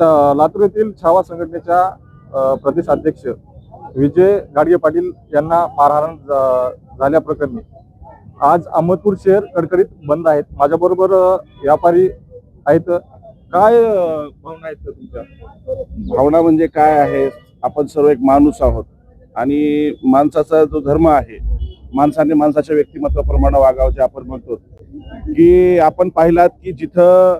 लातूर येथील छावा संघटनेच्या प्रदेशाध्यक्ष विजय गाडगे पाटील यांना मारहाण झाल्याप्रकरणी आज अहमदपूर शहर कडकडीत बंद आहेत. माझ्याबरोबर व्यापारी आहेत. काय भावना आहेत तुमच्या? भावना म्हणजे काय आहे? आपण सर्व एक माणूस आहोत आणि माणसाचा जो धर्म आहे माणसाने माणसाच्या व्यक्तिमत्वाप्रमाणे वागावं जे आपण म्हणतो. की आपण पाहिलात की जिथं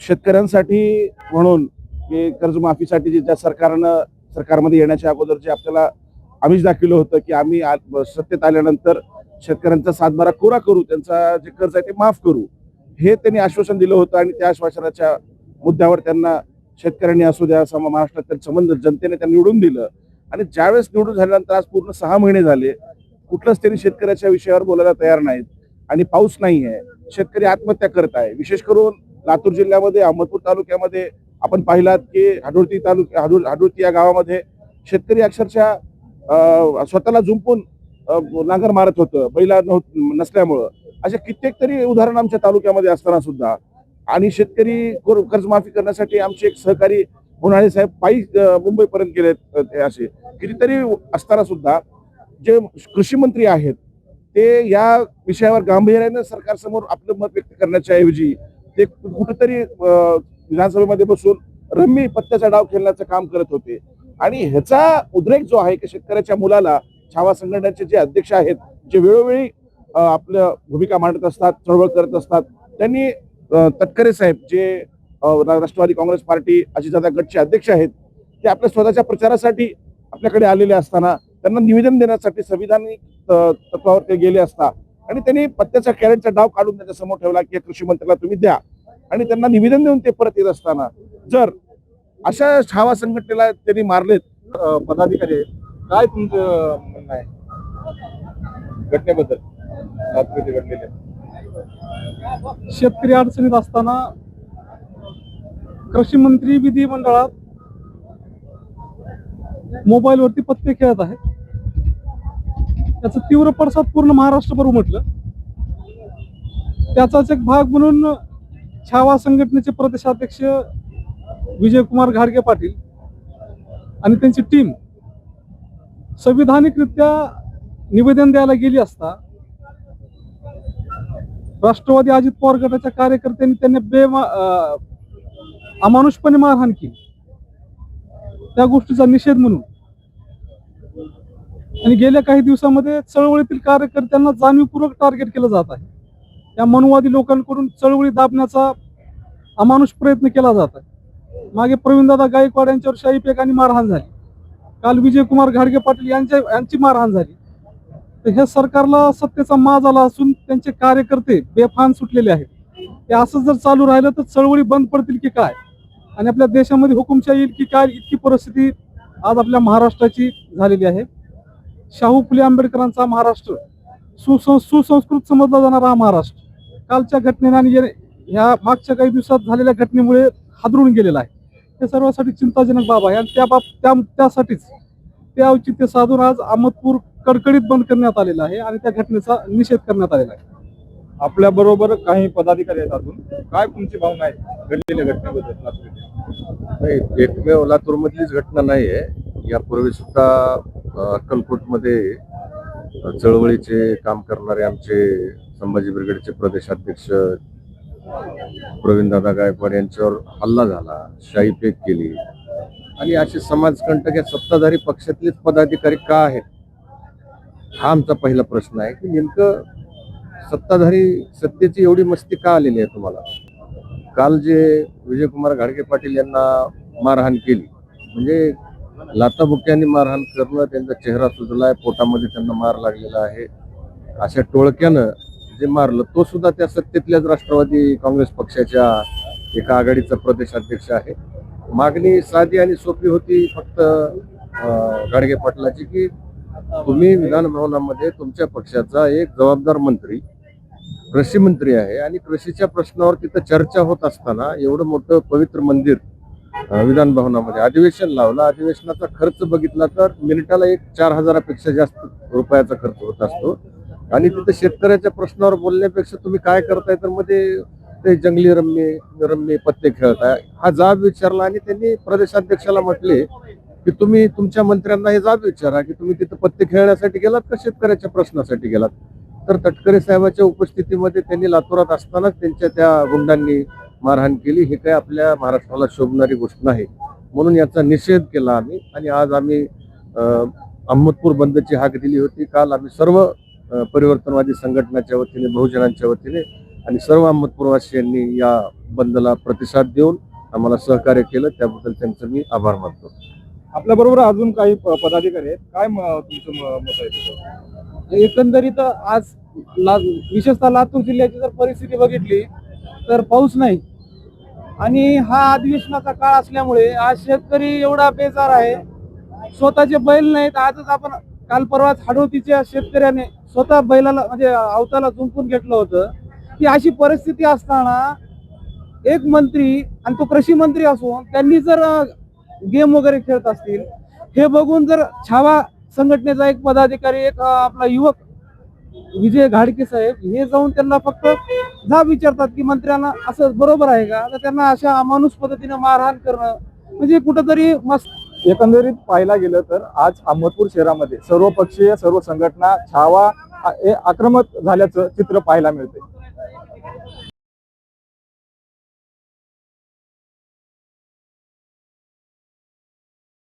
शेतकऱ्यांसाठी म्हणून की कर्जमाफीसाठी जे ज्या सरकारनं सरकारमध्ये येण्याच्या अगोदर जे आपल्याला आम्हीच दाखवलं होतं की आम्ही सत्तेत आल्यानंतर शेतकऱ्यांचा सातबारा कोरा करू त्यांचा जे कर्ज आहे ते माफ करू हे त्यांनी आश्वासन दिलं होतं आणि त्या आश्वासनाच्या मुद्द्यावर त्यांना शेतकऱ्यांनी असू द्या सम महाराष्ट्रात संबंध जनतेने त्यांना निवडून दिलं. आणि ज्यावेळेस निवडून झाल्यानंतर आज पूर्ण सहा महिने झाले कुठलंच त्यांनी शेतकऱ्याच्या विषयावर बोलायला तयार नाहीत आणि पाऊस नाही आहे शेतकरी आत्महत्या करत आहे. विशेष करून लातूर जिल्ह्यामध्ये अहमदपूर तालुक्यामध्ये आपण पाहिलात की हाडोळती तालुक्या हाडोळ हाडोळती या गावामध्ये शेतकरी अक्षरशः स्वतःला झुंपून नांगर मारत होतं. बैला नसल्यामुळं. अशा कित्येक तरी उदाहरण आमच्या तालुक्यामध्ये असताना सुद्धा. आणि शेतकरी कर्जमाफी करण्यासाठी आमचे एक सहकारी उन्हाळे साहेब पायी मुंबईपर्यंत गेले असे. कितीतरी असताना सुद्धा जे कृषी मंत्री आहेत ते या विषयावर गांभीर्याने सरकारसमोर आपलं मत व्यक्त करण्याच्या ऐवजी ते कुठेतरी विधानसभेमध्ये बसून रम्मी पत्त्याचा डाव खेळण्याचं काम करत होते. आणि ह्याचा उद्रेक जो आहे की शेतकऱ्याच्या मुलाला छावा संघटनेचे जे अध्यक्ष आहेत जे वेळोवेळी आपलं भूमिका मांडत असतात चळवळ करत असतात त्यांनी तटकरे साहेब जे राष्ट्रवादी काँग्रेस पार्टी अजितदादा गटचे अध्यक्ष आहेत ते आपल्या स्वतःच्या प्रचारासाठी आपल्याकडे आलेले असताना त्यांना निवेदन देण्यासाठी संविधानिक तत्वावर ते गेले असता आणि त्यांनी पत्त्याचा कॅरेटचा डाव काढून त्याच्यासमोर ठेवला की कृषी मंत्र्याला तुम्ही द्या. आणि त्यांना निवेदन देऊन ते परत येत असताना जर अशा छावा संघटनेला त्यांनी मारलेत पदाधिकारी काय तुमचं म्हणणं आहे? घटनेबद्दल. घडलेले शेतकरी अडचणीत असताना कृषी मंत्री विधिमंडळात मोबाईलवरती पत्ते खेळत आहेत. त्याचा तीव्र पडसाद पूर्ण महाराष्ट्रभर उमटलं. त्याचाच एक भाग म्हणून छावा संघटनेचे प्रदेशाध्यक्ष विजयकुमार घाडगे पाटील आणि त्यांची टीम संविधानिकरित्या निवेदन द्यायला गेली असता राष्ट्रवादी अजित पवार गटाच्या कार्यकर्त्यांनी त्यांनी बेमा अं, अमानुषपणे मारहाण केली. त्या गोष्टीचा निषेध म्हणून आणि गेल्या काही दिवसामध्ये चळवळीतील कार्यकर्त्यांना जाणीवपूर्वक टार्गेट केलं जात आहे. या मनुवादी लोकांकडून चळवळी दाबण्याचा अमानुष प्रयत्न केला जात आहे. मागे प्रवीणदादा गायकवाड यांच्यावर शाही पेकांनी मारहाण झाली. काल विजयकुमार घाडगे पाटील यांच्या यांची मारहाण झाली. तर हे सरकारला सत्तेचा माज आला असून त्यांचे कार्यकर्ते बेफान सुटलेले आहेत. हे असं जर चालू राहिलं तर चळवळी बंद पडतील की काय? आणि आपल्या देशामध्ये हुकुमशाही येईल की काय? इतकी परिस्थिती आज आपल्या महाराष्ट्राची झालेली आहे. शाहू फुले आंबेडकरांचा महाराष्ट्र. सुसं सुसंस्कृत समजला जाणारा हा महाराष्ट्र. कालच्या घटनेने आणि ये- ह्या मागच्या काही दिवसात झालेल्या घटनेमुळे हादरून गेलेला आहे. हे सर्वांसाठी चिंताजनक बाब आहे आणि त्या बाब त्या त्यासाठीच ते औचित्य साधून आज अहमदपूर कडकडीत बंद करण्यात आलेला आहे आणि त्या घटनेचा निषेध करण्यात आलेला आहे. आपल्या बरोबर काही पदाधिकारी आहेत अजून. काय तुमची भावना आहे घडलेल्या घटनेबद्दल? एकमेव लातूरमधलीच घटना नाही आहे यापूर्वी सुद्धा अक्कलकोटमध्ये चळवळीचे काम करणारे आमचे संभाजी ब्रिगेडचे प्रदेशाध्यक्ष प्रवीणदादा गायकवाड यांच्यावर हल्ला झाला शाही फेक केली. आणि असे समाजकंटक या सत्ताधारी पक्षातलेच पदाधिकारी का आहेत? हा आमचा पहिला प्रश्न आहे की नेमकं सत्ताधारी सत्तेची एवढी मस्ती का आलेली आहे तुम्हाला? काल जे विजयकुमार घाडगे पाटील यांना मारहाण केली म्हणजे लाताबुक्यांनी मारहाण करणं त्यांचा चेहरा सुजलाय पोटामध्ये त्यांना मार लागलेला आहे. अशा टोळक्यानं जे मारलं तो सुद्धा त्या सत्तेतल्याच राष्ट्रवादी काँग्रेस पक्षाच्या एका आघाडीचा प्रदेशाध्यक्ष आहे. मागणी साधी आणि सोपी होती फक्त गाडगे पाटलाची की तुम्ही विधानभवनामध्ये तुमच्या पक्षाचा एक जबाबदार मंत्री कृषी मंत्री आहे आणि कृषीच्या प्रश्नावर तिथं चर्चा होत असताना एवढं मोठं पवित्र मंदिर विधान भवनामध्ये अधिवेशन लावलं. अधिवेशनाचा खर्च बघितला तर मिनिटाला एक चार हजारापेक्षा जास्त रुपयाचा खर्च होत असतो. आणि तिथं शेतकऱ्याच्या प्रश्नावर बोलण्यापेक्षा तुम्ही काय करताय तर मध्ये ते जंगली रम्य रम्य पत्ते खेळताय. हा जाब विचारला आणि त्यांनी प्रदेशाध्यक्षाला म्हटले की तुम्ही तुमच्या मंत्र्यांना हे जाब विचारा की तुम्ही तिथं पत्ते खेळण्यासाठी गेलात का शेतकऱ्याच्या प्रश्नासाठी गेलात? तर तटकरे साहेबाच्या उपस्थितीमध्ये त्यांनी लातूरात असतानाच त्यांच्या त्या गुंडांनी मारहाण केली. हे काय आपल्या महाराष्ट्राला शोभणारी गोष्ट नाही. म्हणून याचा निषेध केला आम्ही. आणि आज आम्ही अहमदपूर बंदची हाक दिली होती. काल आम्ही सर्व परिवर्तनवादी संघटनाच्या वतीने बहुजनांच्या वतीने आणि सर्व अहमदपूरवासियांनी या बंदला प्रतिसाद देऊन आम्हाला सहकार्य केलं. त्याबद्दल त्यांचं मी आभार मानतो. आपल्या बरोबर अजून काही प- पदाधिकारी आहेत. काय म- तुमचं मत आहे एकंदरीत आज ला विशेषतः लातूर जिल्ह्याची जर परिस्थिती बघितली तर पाऊस नाही. आणि हा अधिवेशनाचा काळ असल्यामुळे आज शेतकरी एवढा बेजार आहे. स्वतःचे बैल नाहीत. आजच आपण काल परवाच हाडोतीच्या शेतकऱ्याने स्वतः बैलाला म्हणजे अवताला जुंपून घेतलं होतं. की अशी परिस्थिती असताना एक मंत्री आणि तो कृषी मंत्री असून त्यांनी जर गेम वगैरे खेळत असतील हे बघून जर छावा संघटनेचा एक पदाधिकारी एक आपला युवक विजय घाडके साहेब हे जाऊन त्यांना फक्त जा विचारतात की मंत्र्यांना असं बरोबर आहे का? तर त्यांना अशा अमानुष पद्धतीने मारहाण करणं म्हणजे कुठंतरी मस्त. एकंदरीत पाहायला गेलं तर आज अहमदपूर शहरामध्ये सर्व पक्षीय सर्व संघटना छावा आक्रमक झाल्याचं चित्र पाहायला मिळते